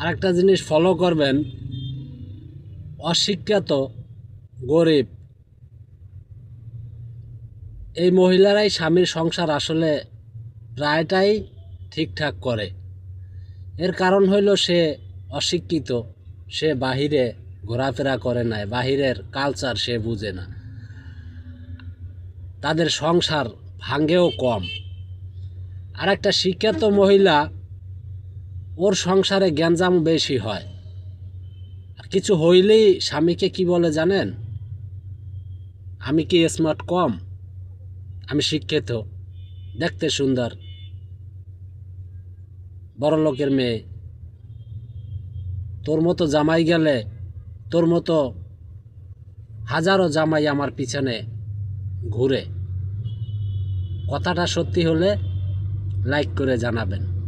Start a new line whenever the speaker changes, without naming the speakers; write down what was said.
আরেকটা জিনিস ফলো করবেন, অশিক্ষিত, গরিব। এই মহিলারাই স্বামীর সংসার আসলে প্রায়টাই ঠিকঠাক করে। এর কারণ হইল সে অশিক্ষিত, সে বাহিরে ঘোরাফেরা করে নাই, বাহিরের কালচার সে বুঝে না। তাদের সংসার ভাঙ্গেও কম। আর একটা শিক্ষিত মহিলা ওর সংসারে গ্যাঞ্জাম বেশি হয়। আর কিছু হইলেই স্বামীকে কি বলে জানেন? আমি কি স্মার্ট কম? আমি শিক্ষিত। দেখতে সুন্দর। বড় লোকের মেয়ে। তোর মতো জামাই গেলে তোর মতো হাজারো জামাই আমার পিছনে ঘুরে। কথাটা সত্যি হলে লাইক করে জানাবেন।